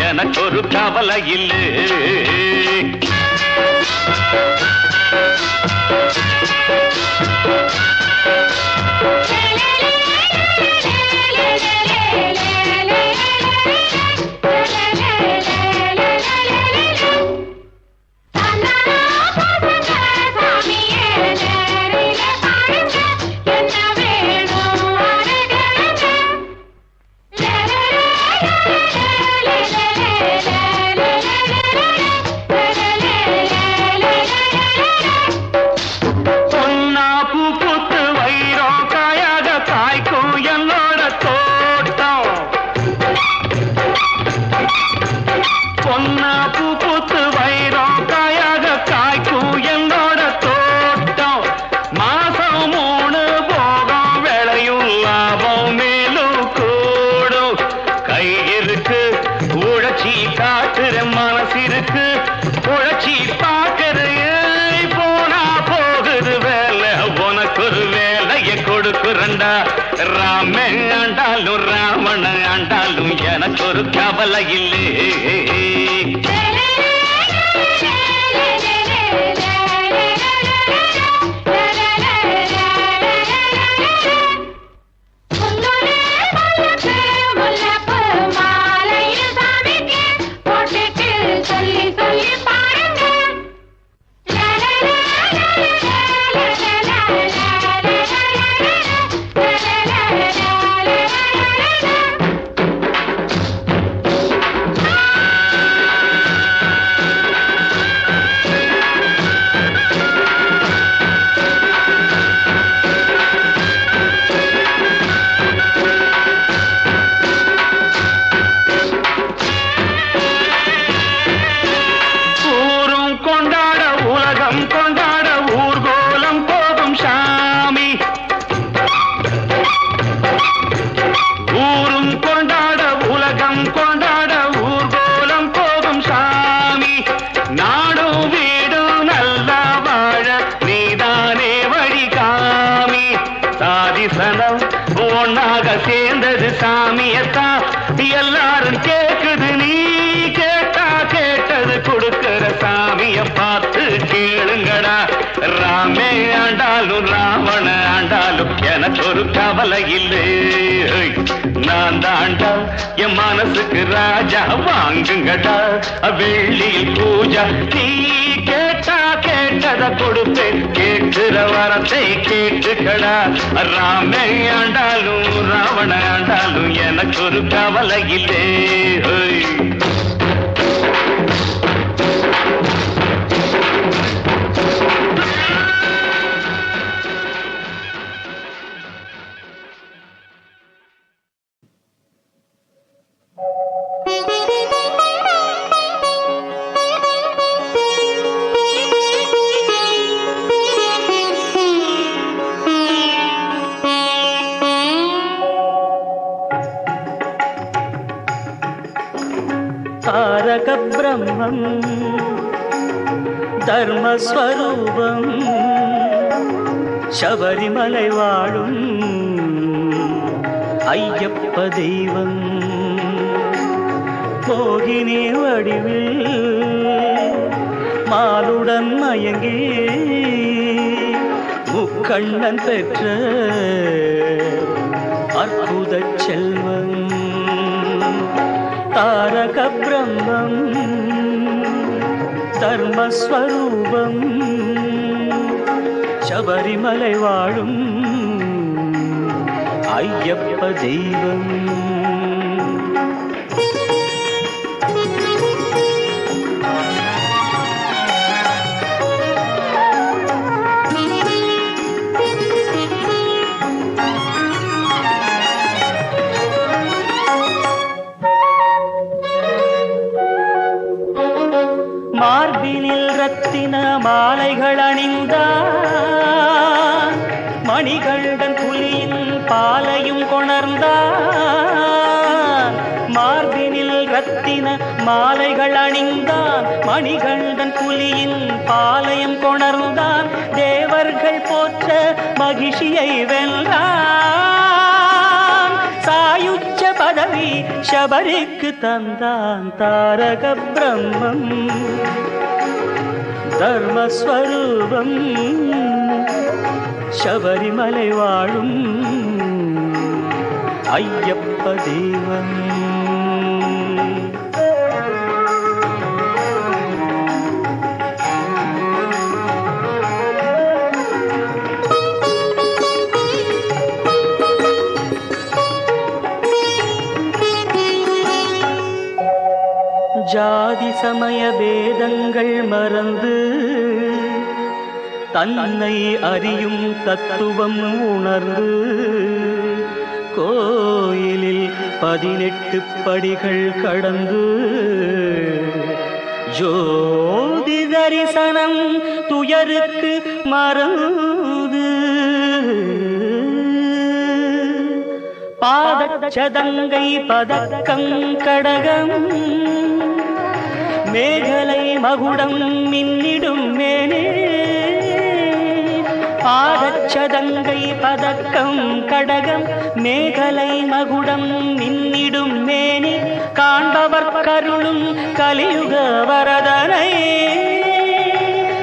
எனக்கு ஒரு கவலை இல்லை பாக்குற மனசு இருக்கு உழைச்சி பாக்குறைய போனா போகுது வேலை. உனக்கு ஒரு வேலையை கொடுக்குறண்டா ராமே ஆண்டாலும் ராவண ஆண்டாலும் எனக்கு ஒரு கவலை இல்லை. மனசுக்கு ராஜா வாங்குங்கடா. வெள்ளியில் பூஜா நீ கேட்டா கேட்டத கொடுப்பேன் கேட்கிற வரத்தை கேட்டுக்கடா. ராமே ஆண்டாலும் ராவண ஆண்டாலும் எனக்கு ஒரு கவலை இல்லை பிரம்மம் தர்மஸ்வரூபம். சபரிமலை வாழும் ஐயப்ப தெய்வம். போகினி வடிவில் மாலுடன் மயங்கி முக்கண்ணன் பெற்ற அற்புத செல்வம். தாரக பிரம்மம். தர்மஸ்வரூபம் சபரிமலை வாழும் ஐயப்ப தெய்வம். மார்பினில் ரத்தின மாலைகள் அணிந்தான். மணிகண்டன் புலியின் பாலையும் கொணர்ந்தான். மார்பினில் ரத்தின மாலைகள் அணிந்தான். மணிகண்டன் புலியின் பாலையும் கொணர்ந்தான். தேவர்கள் போற்ற மகிழ்ச்சியை வென்றான். சாயுச்ச பதவி சபரிக்கு தந்தான் தாரக பிரம்மம் தர்மஸ்வரூபம் சபரிமலை வாழும் ஐயப்ப தெய்வம் ஜாதி சமய பேதங்கள் மறந்து தன்னை அறியும் தத்துவம் உணர்ந்து கோயிலில் பதினெட்டு படிகள் கடந்து ஜோதி தரிசனம் துயருக்கு மறந்து பாதச்சதங்கை பதக்கம் கடகம் மேகலை மகுடம் மின்னிடும் மேனே பாதச்சதங்கை பதக்கம் கடகம் மேகலை மகுடம் மின்னிடும் மேனி காண்பவர் கருளும் கலியுக வரதனை.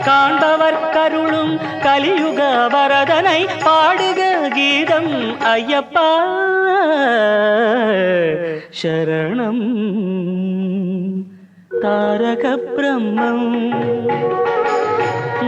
காண்பவர் கருளும் கலியுக வரதனை. பாடுக கீதம் ஐயப்பா. சரணம். தாரக பிரம்மம்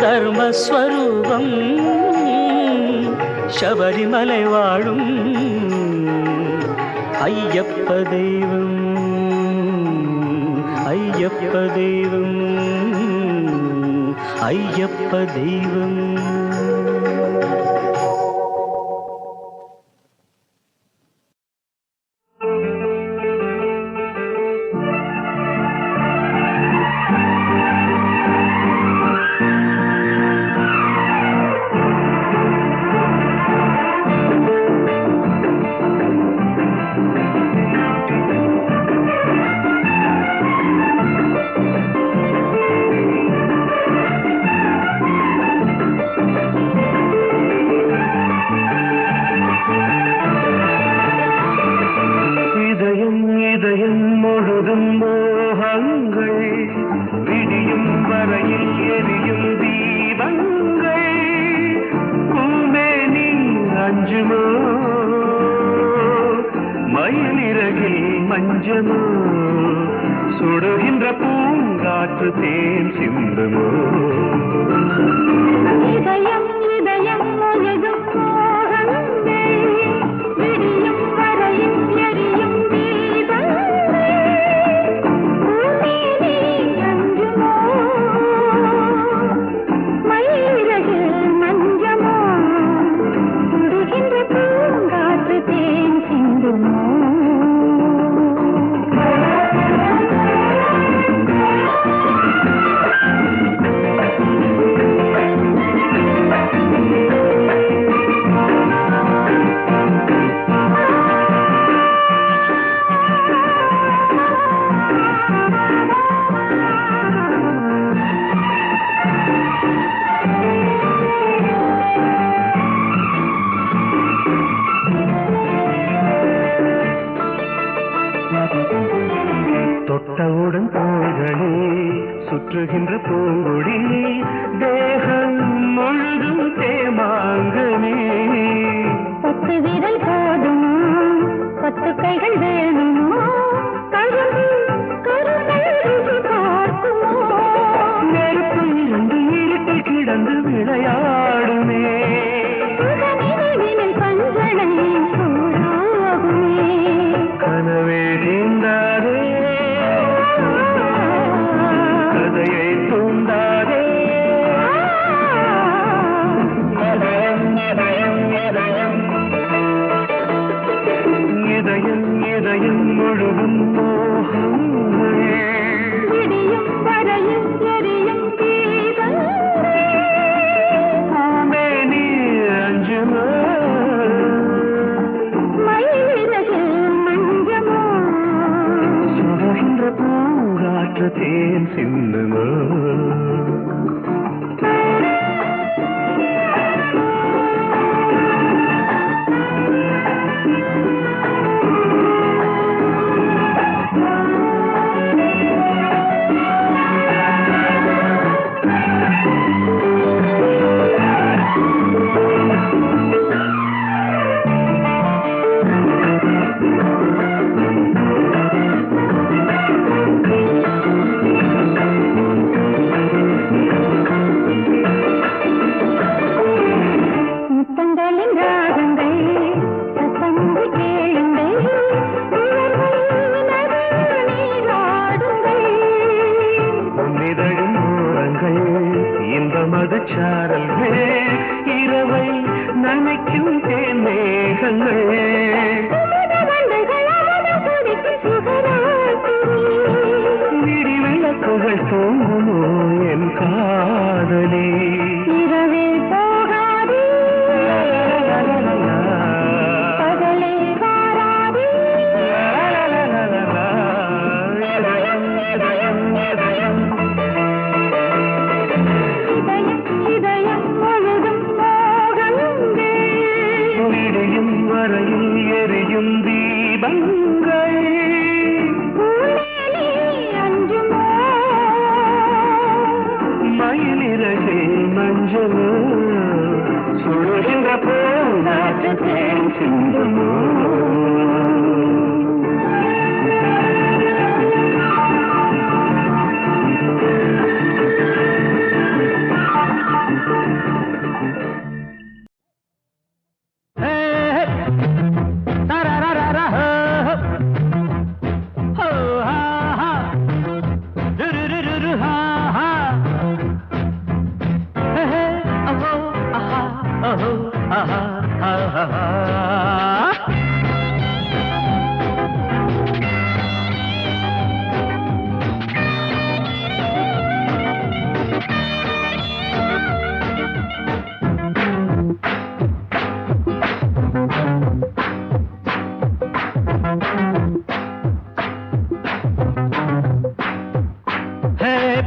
தர்மஸ்வரூபம் சபரிமலை வாழும் ஐயப்ப தெய்வம் ஐயப்ப தெய்வம் ஐயப்ப தெய்வம். you. விளையாடுமே கனவே தீண்டாதே கதையை தூண்டாதே. இதயம் இதயம் முழுவதும் போ थे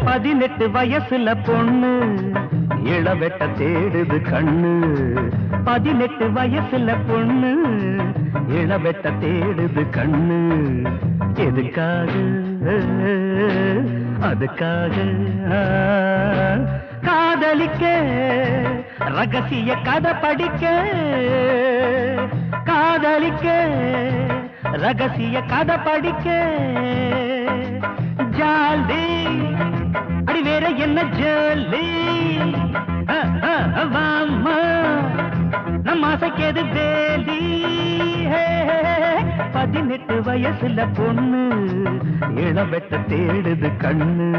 பதினெட்டு வயசுல பொண்ணு இளவெட்ட தேடுது கண்ணு. பதினெட்டு வயசுல பொண்ணு. இளவெட்ட தேடுது கண்ணு. எதுக்காக? அதுக்காக. காதலிக்க ரகசிய கதை படிக்க. காதலிக்க ரகசிய கதை படிக்க. ஜாலி. அடி வேற என்ன ஜாலி? வாமா நம்ம ஆசைக்கேது வேலி பதினெட்டு வயசுல பொண்ணு. இளவெட்ட தேடுது கண்ணு.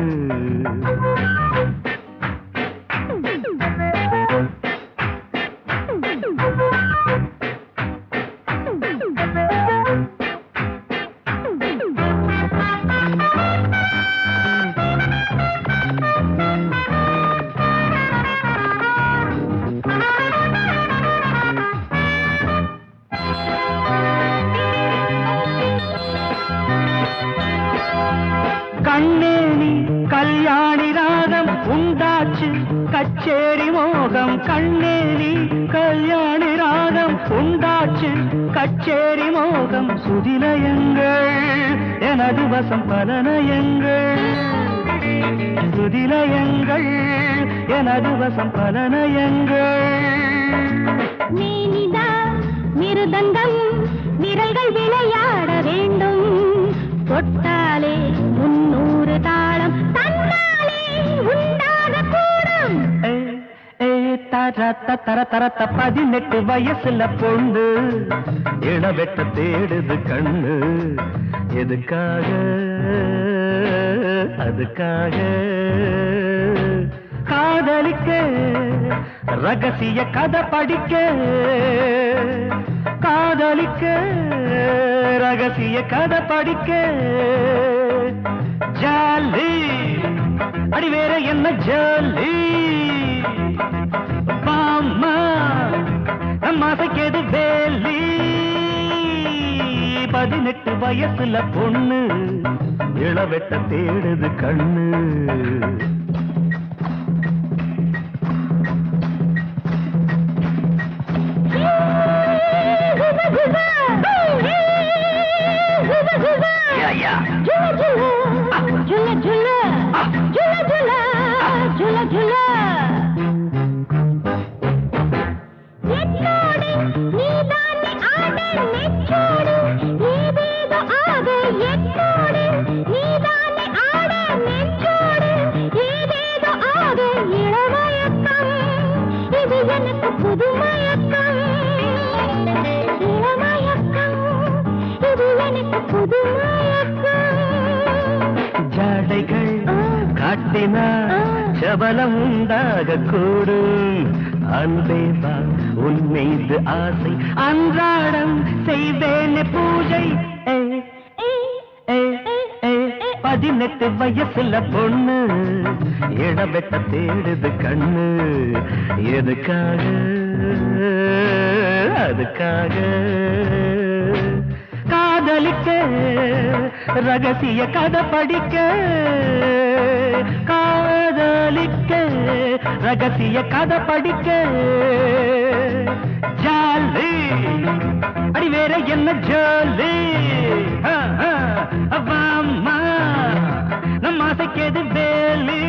உண்டாச்சு கச்சேரி மோகம் சுதிலயங்கள் எனது வசம் பல நயங்கள் சுதிலயங்கள் எனது வசம் பலனயங்கள். மேனிதா மிருதங்கம் விரல்கள் விளையாட வேண்டும். தொட்டாலே முன்னூறு தான் ஏய், தரத்த தர தரத்த பதினெட்டு வயசுல பொண்ணு இளவெட்ட தேடுது கண்ணு எதுக்காக அதுக்காக காதலிக்க ரகசிய கதை படிக்க காதலிக்க ரகசிய கதை படிக்க ஜாலி அடி வேற என்ன ஜாலி நம்ம ஆசைக்கேது வேலி. பதினெட்டு வயசுல பொண்ணு இளவெட்ட தேடுது கண்ணு. ஜாடைகள் காட்டினா சபலம் உண்டாக கூடும் அன்பேவா உன் மீது ஆசை அன்றாடம் செய்வேன் பூஜை. பதினெட்டு வயசுல பொண்ணு இடவெட்ட தேடுது கண்ணு. எதுக்காக அதுக்காக? காதலிக்க ரகசிய கதை படிக்க காதலிக்க ரகசிய கதை படிக்க. ஜாலி. அடி வேற என்ன ஜாலி? ஆ, ஆ, அவ்வாம்மா நம்ம ஆசைக்கேது வேலி?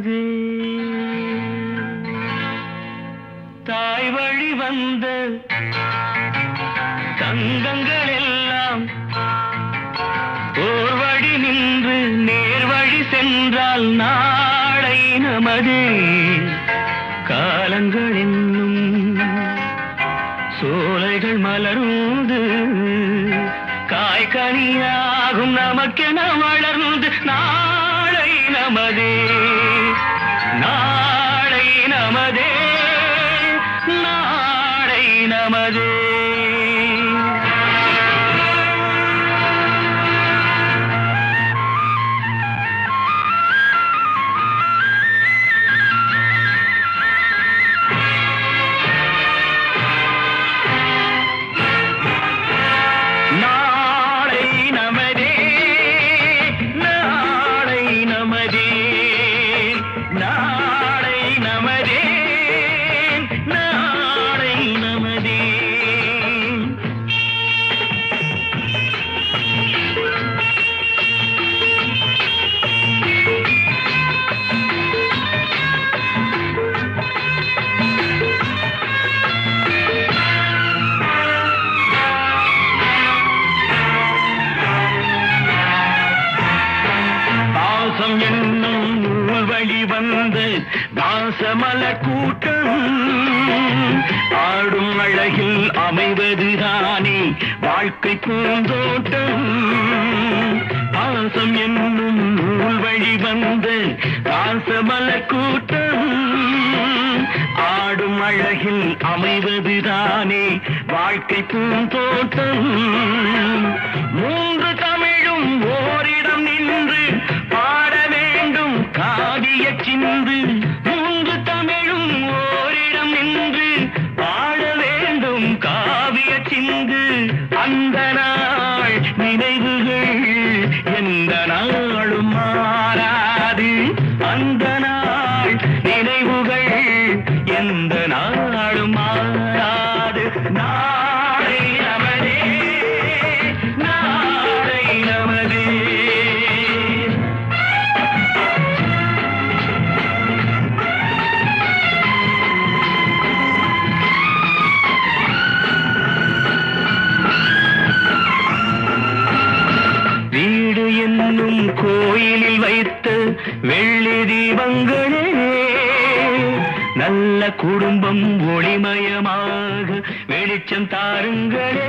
வந்தது. தாய் வழி வந்த பாசம் என்னும் நூல் வழி வந்த ராசமல கூட்டம். ஆடும் அழகில் அமைவதுதானே வாழ்க்கை பூந்தோட்டம். மூன்று தமிழும் ஓரிடம் நின்று பாட வேண்டும் காவிய சிந்து. கோயிலில் வைத்த வெள்ளி தீபங்களே நல்ல குடும்பம் ஒளிமயமாக வெளிச்சம் தாருங்களே.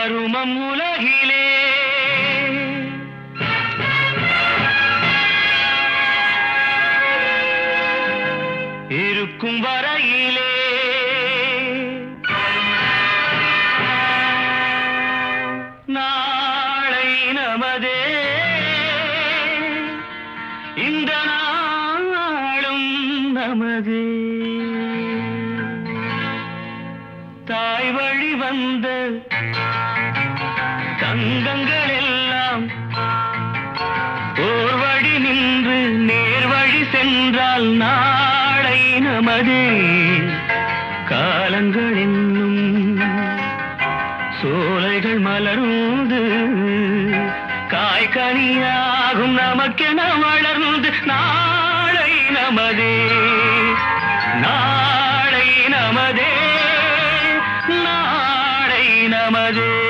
தருமம் உலகிலே இருக்கும் வரையில் ஆகும் நமக்கென வளர்ந்து நாளை நமதே. நாளை நமதே. நாளை நமதே.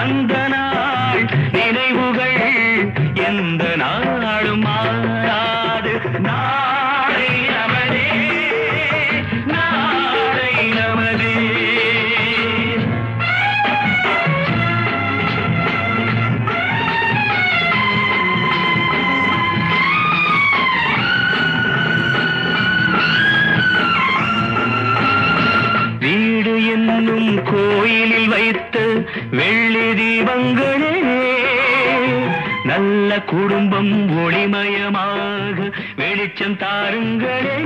அந்த நாள் நினைவுகள் எந்த மணிமயமாக வெளிச்சம் தாருங்களே.